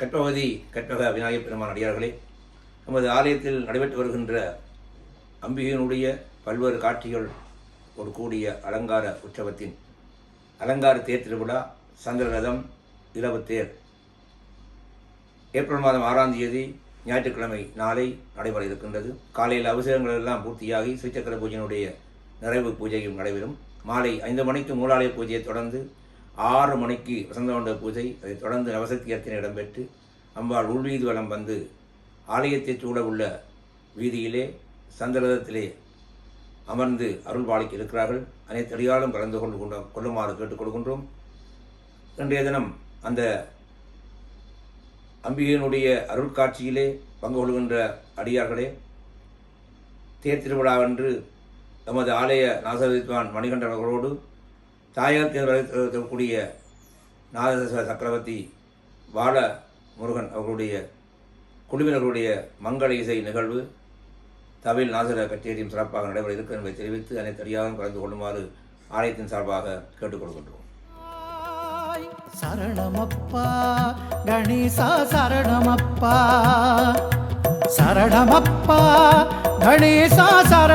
கற்பவதி கற்பக விநாயகப் பெருமான் அடியார்களே நமது ஆலயத்தில் நடைபெற்று வருகின்ற அம்பிகையினுடைய பல்வேறு காட்சிகள் ஒரு கூடிய அலங்கார உற்சவத்தின் அலங்கார தேர் திருவிழா சந்திரரதம் இரவு தேர். ஏப்ரல் மாதம் ஆறாம் தேதி ஞாயிற்றுக்கிழமை நாளை நடைபெற இருக்கின்றது. காலையில் அவசரங்கள் எல்லாம் பூர்த்தியாகி ஸ்ரீசக்கர பூஜையினுடைய நிறைவு பூஜையும் நடைபெறும். மாலை ஐந்து மணிக்கு மூலாலய பூஜையை தொடர்ந்து ஆறு மணிக்கு வசந்தமண்ட பூஜை அதைத் தொடர்ந்து நவசக்தி அர்ச்சனை இடம்பெற்று அம்பாள் உள்வீதி வலம் வந்து ஆலயத்தை சூழ உள்ள வீதியிலே சந்திரதத்திலே அமர்ந்து அருள் பாலிக்க இருக்கிறார்கள். அனைத்து அடியாலும் கலந்து கொண்டு கொண்ட கொள்ளுமாறு கேட்டுக் கொள்கின்றோம். இன்றைய தினம் அந்த அம்பிகையினுடைய அருள் காட்சியிலே பங்கு கொள்கின்ற அடியார்களே தேர் திருவிழாவன்று எமது ஆலய நாசவித்வான் மணிகண்டன் அவர்களோடு தாயார் தேர்தக்கூடிய நாகதேஸ்வர சக்கரவர்த்தி பால முருகன் அவர்களுடைய குழுவினர்களுடைய மங்கள இசை நிகழ்வு தமிழ் நாசர கச்சேரியும் சிறப்பாக நடைபெற இருக்கும் என்பதை தெரிவித்து அதனை அடியாரும் கலந்து கொள்ளுமாறு ஆலயத்தின் சார்பாக கேட்டுக்கொள்கின்றோம். சரணமப்பா கணேசா சரணமப்பா. சரணமப்பா கணேசா சரணமப்பா.